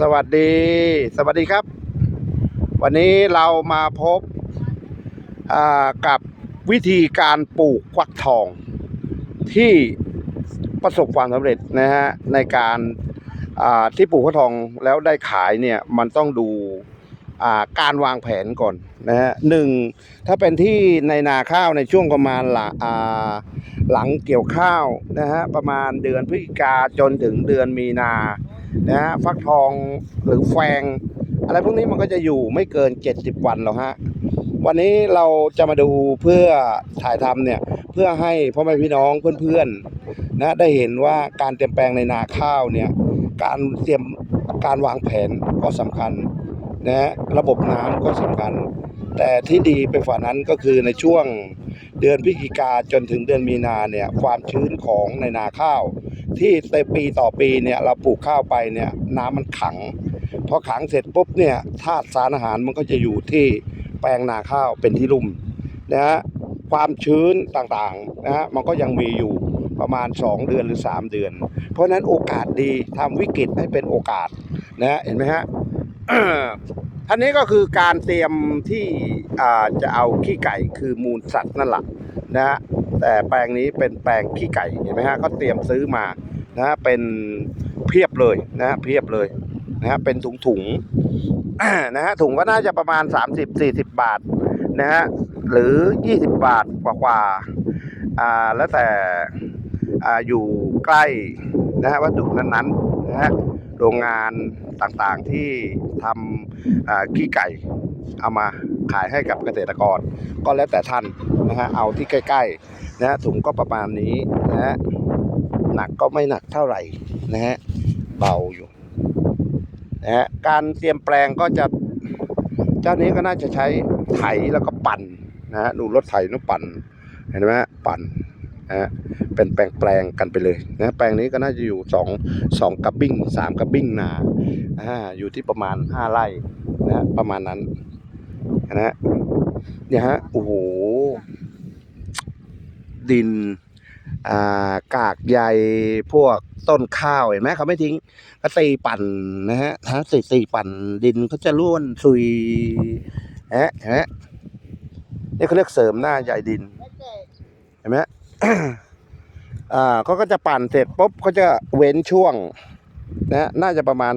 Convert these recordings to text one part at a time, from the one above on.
สวัสดี สวัสดีครับ วันนี้เรามาพบากับวิธีการปลูกควักทองที่ประสบความสำเร็จนะฮะในการาที่ปลูกควักทองแล้วได้ขายเนี่ยมันต้องดูอ่าการวางแผนก่อนนะฮะหนึ่งถ้าเป็นที่ในนาข้าวในช่วงประมาณหลังอ่าหลังเกี่ยวข้าวนะฮะประมาณเดือนพฤศจิกาจนถึงเดือนมีนา นะฮะฟักทองหรือแฟง อะไรพวกนี้มันก็จะอยู่ไม่เกิน 70 วันหรอกฮะวันนี้เราจะมาดูเพื่อถ่ายทำเนี่ยเพื่อให้พ่อแม่พี่น้องเพื่อนๆนะได้เห็นว่าการเตรียมแปลงในนาข้าวเนี่ยการเตรียมการวางแผนก็สำคัญนะฮะระบบน้ำก็สำคัญ แต่ที่ดีไปฝ่านั้นก็คือในช่วงเดือนพฤศจิกาจนถึงเดือนมีนาเนี่ยความชื้นของในนาข้าว ที่ในปีต่อปีเนี่ยเราปลูกข้าวไปเนี่ยน้ำมันขังพอขังเสร็จปุ๊บเนี่ยธาตุสารอาหารมันก็จะอยู่ที่แปลงนาข้าวเป็นที่ลุ่มนะฮะความชื้นต่างๆนะฮะมันก็ยังมีอยู่ประมาณ 2 เดือนหรือ 3 เดือน เพราะฉะนั้นโอกาสดีทำวิกฤตให้เป็นโอกาสนะฮะเห็นไหมฮะอันนี้ก็คือการเตรียมที่อ่าจะเอาขี้ไก่คือมูลสัตว์นั่นแหละนะฮะแต่แปลงนี้เป็นแปลงขี้ไก่เห็นไหมฮะก็เตรียมซื้อมา นะฮะเป็นเพียบเลยนะฮะเพียบเลยนะฮะเป็นถุงถุงนะฮะถุงก็น่าจะประมาณ 30-40 บาทนะฮะหรือ 20 บาทกว่าๆอ่าแล้วแต่อ่าอยู่ใกล้นะฮะวัตถุนั้นๆนะฮะโรงงานต่างๆที่ทำขี้ไก่เอามาขายให้กับเกษตรกร ก็แล้วแต่ท่านนะฮะเอาที่ใกล้ๆนะฮะถุงก็ประมาณนี้นะฮะ หนักก็ไม่หนักเท่าไหร่นะฮะเบาอยู่นะฮะการเตรียมแปลงก็จะเจ้านี้ก็น่าจะใช้ไถแล้วก็ปั่นนะฮะดูรถไถนู้ปั่นเห็นไหมฮะปั่นนะฮะเป็นแปลงๆกันไปเลยนะแปลงนี้ก็น่าจะอยู่สองสองกระบิ้งสามกระบิ้งนาอ่าอยู่ที่ประมาณห้าไร่นะฮะประมาณนั้นนะฮะเนี่ยฮะโอ้โหดิน กากใยพวกต้นข้าวเห็นไหมเขาไม่ทิ้งก็ตีปั่นนะฮะถ้าตีตีปั่นดินเขาจะร่วนซุยฮะเห็นไหมนี่เขาเรียกเสริมหน้าใยดินเห็นไหมอ่าเขาก็จะปั่นเสร็จปุ๊บเขาจะเว้นช่วงนะน่าจะประมาณ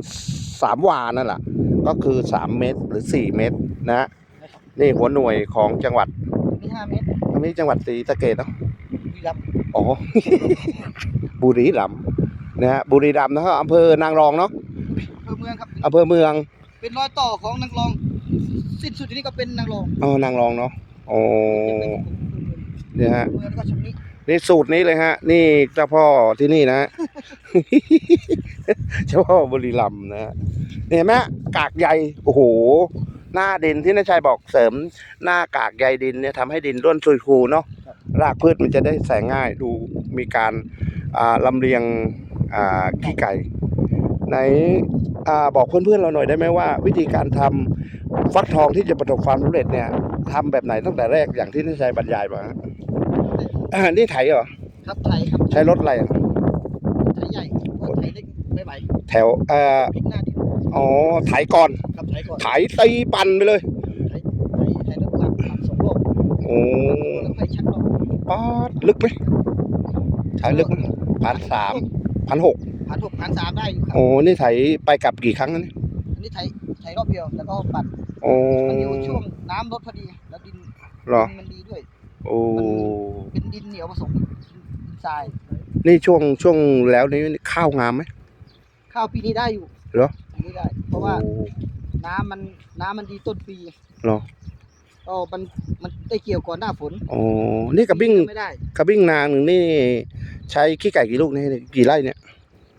สามวานั่นแหละก็คือสามเมตรหรือสี่เมตรนะฮะนี่หัวหน่วยของจังหวัดมีห้าเมตรอันนี้จังหวัดศรีสะเกดเนาะ วีรับ อ๋อ บุรีรัมย์นะฮะบุรีรัมย์นะครับอำเภอนางรองเนาะอำเภอเมืองครับ อำเภอเมืองเป็นรอยต่อของนางรอง สิ้นสุดที่นี่ก็เป็นนางรองอ๋อนางรองเนาะโอ้เนี่ยฮะเมืองแล้วก็ชำนินี่สูตรนี้เลยฮะ นี่เจ้าพ่อที่นี่นะฮะเจ้าพ่อบุรีรัมย์นะฮะนี่เห็นไหมกากใยโอ้โห หน้าดินที่นายชัยบอกเสริม หน้ากากใยดินเนี่ยทำให้ดินร่วนซุยคูเนาะ รากพืชมันจะได้แสงง่ายดูมีการอ่าลำเลียงอ่าขี้ไก่ไหนอ่าบอกเพื่อนๆเราหน่อยได้ไหมว่า วิธีการทำฟักทองที่จะประสบความสำเร็จเนี่ยทำแบบไหนตั้งแต่แรกอย่างที่นายชัยบรรยายมาฮะอ่านี่ไถเหรอครับไทยครับใช้รถอะไรอะไทยใหญ่เพราะไทยเล็กไม่ไหวแถวเอ่อพลิกหน้าดินอ๋อไถก่อนครับไทยก่อนไถตีปั่นไปเลยไทยไทยไทยรถหลักทำสองรอบโอ้ แล้วไทยชักรอบป๊าดลึกไหมไถลึกไหมพันสามพันหกพันหกพันสามได้อยู่ครับโอ้นี่ไถไปกลับกี่ครั้งนะเนี่ยอันนี้ไทยไทยรอบเดียวแล้วก็ปัดโอ้มันอยู่ช่วงน้ำลดพอดีแล้วดินเหรอดินมันดีด้วย โอ้เป็นดินเหนียวผสมดินทรายนี่ช่วงช่วงแล้วนี้ข้าวงามไหมข้าวปีนี้ได้อยู่เหรอปีนี้ได้ เพราะว่าโอ้น้ำมันน้ำมันดีต้นปีเหรอ ก็มันมันได้เกี่ยวก่อนหน้าฝนโอ้นี่กระบิ้งไม่ได้กระบิ้งนางหนึ่งนี่ ใช้ขี้ไก่กี่ลูกนี่กี่ไร่เนี่ย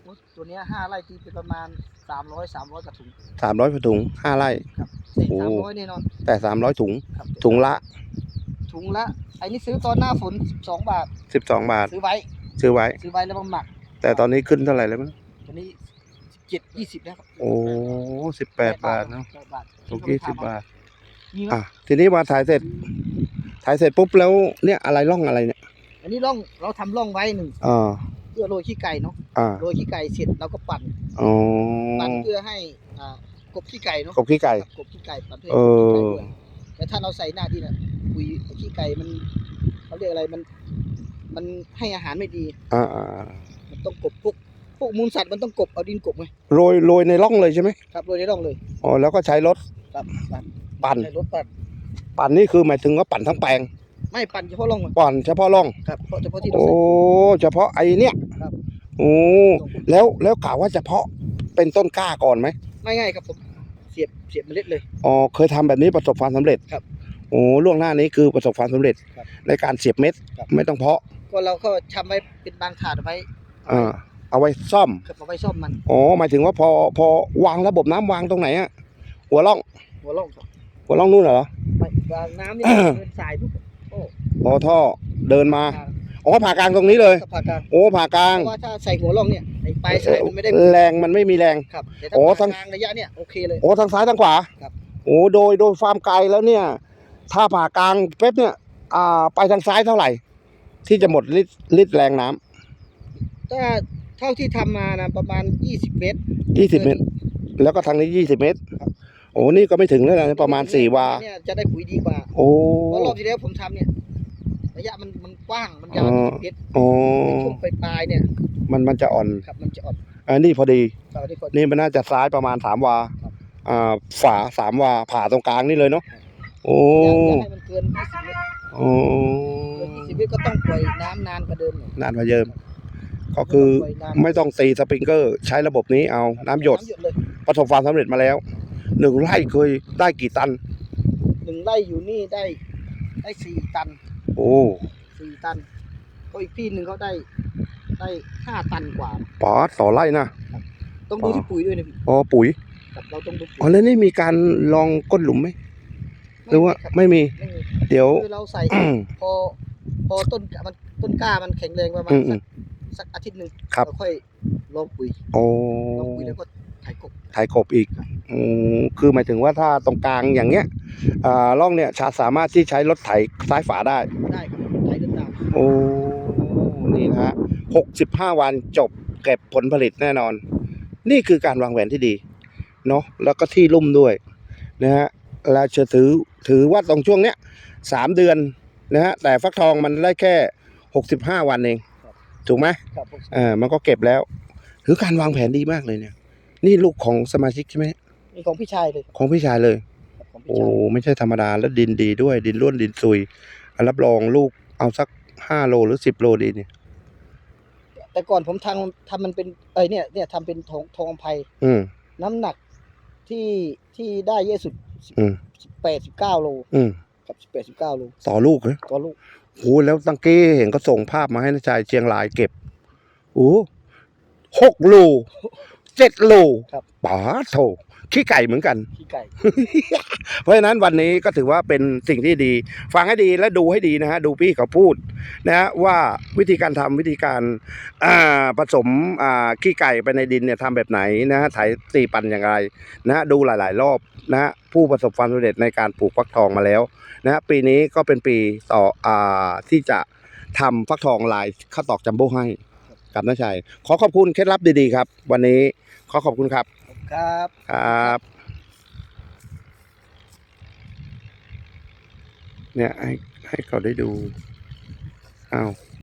โอ้ตัวเนี้ยห้าไร่ตีเป็นประมาณสามร้อยสามร้อยกระถุงสามร้อยถุงห้าไร่ครับเศษโอ้สามร้อยแน่นอนแต่สามร้อยถุงครับถุงละ ถุงละไอ้นี่ซื้อตอนหน้าฝนสองบาทสิบสองบาท ซื้อไว้ ซื้อไว้ ซื้อไว้แล้วมาหมัก แต่ตอนนี้ขึ้นเท่าไหร่แล้วมั้งตัวนี้เจ็ดยี่สิบแล้วครับโอ้สิบแปดบาทเนาะแปดบาทตกยี่สิบบาท มีไหมอะทีนี้มาถ่ายเสร็จ ถ่ายเสร็จปุ๊บแล้วเนี่ยอะไรร่องอะไรเนี่ยอันนี้ร่องเราทำร่องไว้หนึ่งอ่าเพื่อโรยขี้ไก่เนาะอ่าโรยขี้ไก่เสร็จเราก็ปั่นอ๋อปั่นเพื่อให้อ่ากบขี้ไก่เนาะกบขี้ไก่ครับกบขี้ไก่ประเภทเออขี้ไก่ด้วยแต่ถ้าเราใส่หน้าดินอะปุ๋ยขี้ไก่มันเขาเรียกอะไรมัน มันให้อาหารไม่ดีอ่ามันต้องกบพวกพวกมูลสัตว์มันต้องกบเอาดินกบไงโรยโรยในร่องเลยใช่ไหมครับโดยในร่องเลย อ๋อแล้วก็ใช้รถครับปั่น ปั่น ใช้รถปั่นปั่นนี่คือหมายถึงว่าปั่นทั้งแปลงไม่ปั่นเฉพาะร่องมันปั่นเฉพาะร่อง ครับเพราะเฉพาะที่เราโอ้ ใส่ เฉพาะไอ้เนี่ยครับ โอ้แล้วแล้วกล่าวว่าเฉพาะเป็นต้นกล้าก่อนไหมไม่ง่ายครับผมเสียบเสียบเมล็ดเลย อ๋อเคยทำแบบนี้ประสบความสำเร็จครับโอ้ล่วงหน้านี้คือประสบความสำเร็จ ครับในการเสียบเม็ดครับ ไม่ต้องเพาะก็เราก็ทำไว้เป็นบางถาดเอาไว้อ่าเอาไว้ซ่อมครับเอาไว้ซ่อมมันอ๋อหมายถึงว่าพอพอวางระบบน้ำวางตรงไหนอะหัวร่องหัวร่องครับ หัวร่องนู่นเหรอไปวางน้ำเนี่ยเป็นสายปุ๊บโอ้อ๋อท่อเดินมาทางอ๋อผ่ากลางตรงนี้เลย สะพานกลางโอ้ผ่ากลางเพราะว่าถ้าใส่หัวร่องเนี่ยไอ้ปลายสายมันไม่ได้แรงมันไม่มีแรง ครับแต่ถ้าโอ้ผ่าทั้ง กลางระยะเนี่ยโอเคเลย โอ้ทางซ้ายทางขวาครับ โอ้โดยโดยฟาร์มไกลแล้วเนี่ย ถ้าผ่ากลางเป๊บเนี่ย อ่า ไปทางซ้ายเท่าไหร่ ที่จะหมดลิตรลิตรแรงน้ำถ้าเท่าที่ทำมานะประมาณ 20 เมตรยี่สิบเมตร แล้วก็ทางนี้ยี่สิบเมตร ครับโอ้นี่ก็ไม่ถึงแล้วนะประมาณสี่วา เนี่ยจะได้ปุ๋ยดีกว่าโอ้เพราะรอบที่แล้วผมทำเนี่ย ระยะมันมันกว้างมันยาวอ๋อ20เมตรโอ้ในช่วงปลายๆเนี่ยมันมันจะอ่อนครับมันจะอ่อนอันนี้พอดีครับอันนี้พอดีนี่มันน่าจะซ้ายประมาณสามวาครับอ่าฝาสามวาผ่าตรงกลางนี่เลยเนาะโอ้อย่าอย่าให้มันเกิน20เมตรโอ้เกิน20เมตรก็ต้องปล่อยน้ำนานกว่าเดิมหน่อยนานกว่าเยิม ก็คือปล่ยน้ำไม่ต้องตีสปริงเกอร์ ใช้ระบบนี้เอาน้ำหยดน้ำหยดเลยประสบความสำเร็จมาแล้ว หนึ่งไร่เคยได้กี่ตัน หนึ่งไร่อยู่นี่ได้ ได้สี่ตันโอ้สี่ตันก็อีกที่หนึ่งเขาได้ ได้ห้าตันกว่าปอดต่อไร่นะ ต้องดูอ๋อที่ปุ๋ยด้วยนะพี่อ๋อปุ๋ยครับเราต้องดูปุ๋อ๋อยแล้วนี่มีการลองก้นหลุมไหมหรือว่าครับไม่มี ไม่มีเดี๋ยว คือเราใส่อืมพอ พอต้นกะมันต้นกล้ามันแข็งแรงประมาณอืมอืสักมสักอาทิตย์หนึ่งครับ เราค่อยลองปุ๋ยโอ้ลองปุ๋ยแล้วก็ไถกบถ่ายกบอีกอืม คือหมายถึงว่าถ้าตรงกลางอย่างเงี้ยอ่าร่องเนี่ยชาสามารถที่ใช้รถไถซ้ายฝาได้ได้ครับไถเดินตามโอ้นี่นะฮะหกสิบห้าวันจบเก็บผลผลิตแน่นอน นี่คือการวางแผนที่ดีเนาะแล้วก็ที่ลุ่มด้วยนะฮะแล้วจะถือถือว่าตรงช่วงเนี้ยสามเดือนนะฮะแต่ฟักทองมันได้แค่หกสิบห้าวันเองถูกไหมครับผมอ่ามันก็เก็บแล้ว ถือการวางแผนดีมากเลยเนี่ย นี่ลูกของสมาชิกใช่ไหม นี่ของพี่ชายเลยของพี่ชายเลยครับของพี่โอ้ชายไม่ใช่ธรรมดาแล้วดินดีด้วย ดินร่วนดินซุยรับรองลูกเอาสักห้าโลหรือสิบโลดีเนี่ยแต่ก่อนผมทำทำมันเป็นเอ้ยเนี่ยเนี่ยทำเป็นทองทองไพรอืม น้ำหนักที่ที่ได้เยอะสุดอืม สิบแปดสิบเก้าโลอืมครับสิบแปดสิบเก้าโลต่อลูกเหรอ ต่อลูกโอ้แล้วตังกี้เห็นก็ส่งภาพมาให้นะชายเชียงรายเก็บ โอ้หกโลเจ็ดโลครับป๋าโถ ขี้ไก่เหมือนกัน ขี้ไก่ เพราะฉะนั้นวันนี้ก็ถือว่าเป็นสิ่งที่ดี ฟังให้ดีและดูให้ดีนะฮะดูพี่เขาพูดนะฮะว่าวิธีการทำวิธีการอ่าผสมอ่าขี้ไก่ไปในดินเนี่ยทำแบบไหนนะฮะไถตีปันอย่างไรนะฮะดูหลาย ๆ รอบนะฮะผู้ประสบความสำเร็จในการปลูกฟักทองมาแล้วนะฮะปีนี้ก็เป็นปีต่ออ่าที่จะทำฟักทองลายข้าวตอกจัมโบ้ให้กับน้าชัยขอขอบคุณเคล็ดลับดีๆครับ วันนี้ขอขอบคุณครับ ครับ ครับ เนี่ยให้ให้เขาได้ดู อ้าว